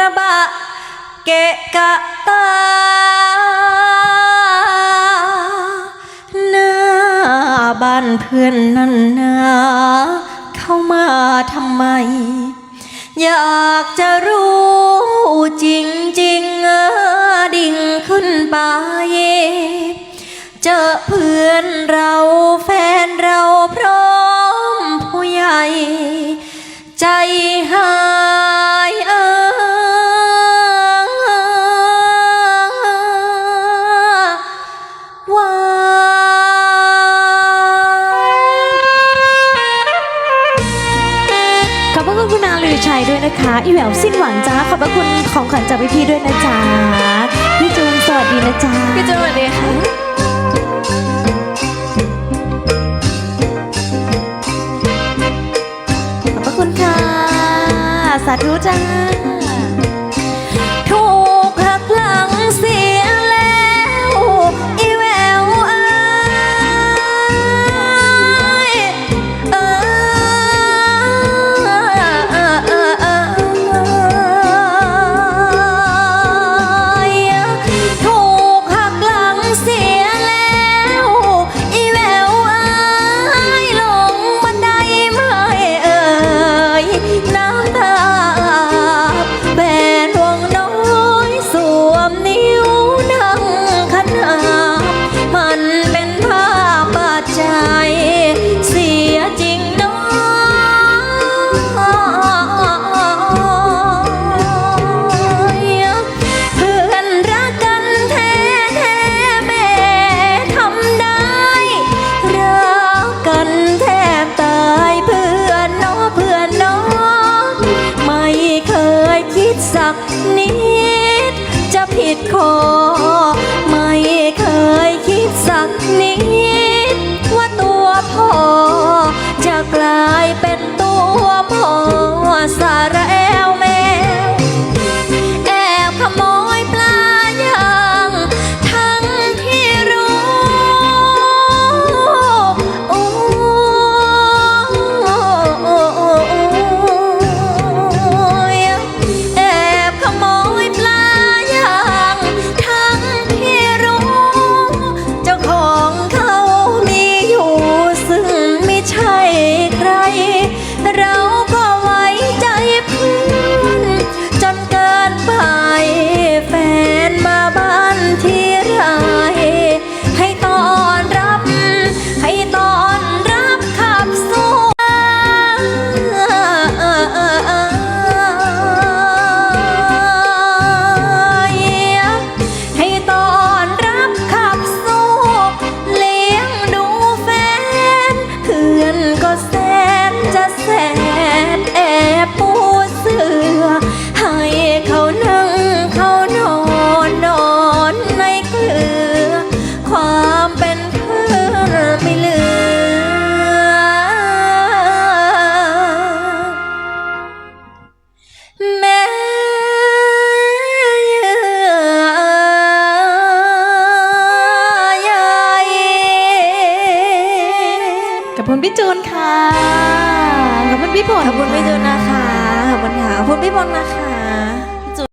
ระบะ เกะกะตา หน้าบ้านเพื่อนนั่นนาเข้ามาทำไม อยากจะรู้จริงจริงๆเออดิ่งขึ้นไป เจอเพื่อนเราแฟนเราพร้อมผู้ใหญ่ ใจหาย ชัยด้วยนะคะ อีแหววสิ้นหวังจ้าขอบพระคุณของขวัญจากพี่ๆด้วยนะจ๊ะพี่จูนสวัสดีนะจ๊ะพี่จูนสวัสดีค่ะขอบพระคุณค่ะ สาธุจ้า กนิด จะผิดคอไม่เคยคิดสักนิด คุณพี่จูนค่ะ ขอบคุณพี่พลขอบคุณพี่จูนนะคะ ขอบคุณค่ะ ขอบคุณพี่บอลนะคะ